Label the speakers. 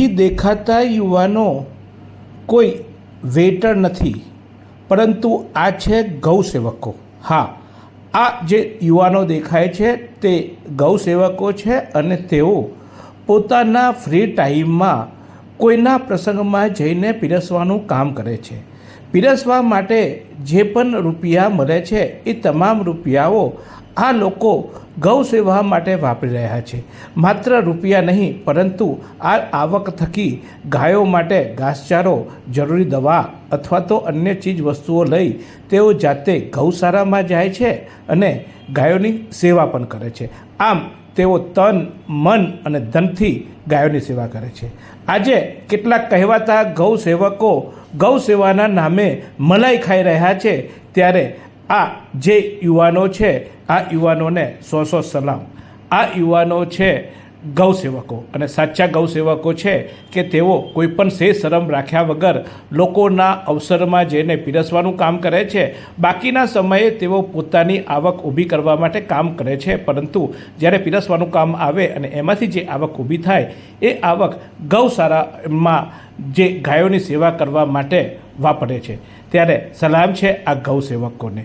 Speaker 1: અહીં દેખાતા યુવાનો કોઈ વેટર નથી. પરંતુ આ છે ગૌસેવકો. હા, આ જે યુવાનો દેખાય છે તે ગૌસેવકો છે અને તેઓ પોતાના ફ્રી ટાઈમમાં કોઈના પ્રસંગમાં જઈને પીરસવાનું કામ કરે છે. પીરસવા માટે જે પણ રૂપિયા મળે છે એ તમામ રૂપિયાઓ આ લોકો ગૌ સેવા માટે વાપરી રહ્યા છે. માત્ર રૂપિયા નહીં, પરંતુ આ આવક થકી ગાયો માટે ઘાસચારો, જરૂરી દવા અથવા તો અન્ય ચીજ વસ્તુઓ લઈ તેઓ જાતે ગૌશાળામાં જાય છે અને ગાયોની સેવા પણ કરે છે. આમ, તેઓ તન, મન અને ધનથી ગાયોની સેવા કરે છે. આજે કેટલાક કહેવાતા ગૌ સેવકો ગૌ સેવાના નામે મલાઈ ખાઈ રહ્યા છે, ત્યારે આ જે યુવાનો છે, આ યુવાનોને સો સો સલામ. આ યુવાનો છે ગૌસેવકો. અને સાચા ગૌસેવકો છે કે તેઓ કોઈપણ સે શરમ રાખ્યા વગર લોકોના અવસરમાં જઈને પીરસવાનું કામ કરે છે. બાકીના સમયે તેઓ પોતાની આવક ઊભી કરવા માટે કામ કરે છે. પરંતુ જ્યારે પીરસવાનું કામ આવે અને એમાંથી જે આવક ઊભી થાય, એ આવક ગૌશાળામાં જે ગાયોની સેવા કરવા માટે વાપરે છે. ત્યારે સલામ છે આ ગૌસેવકોને.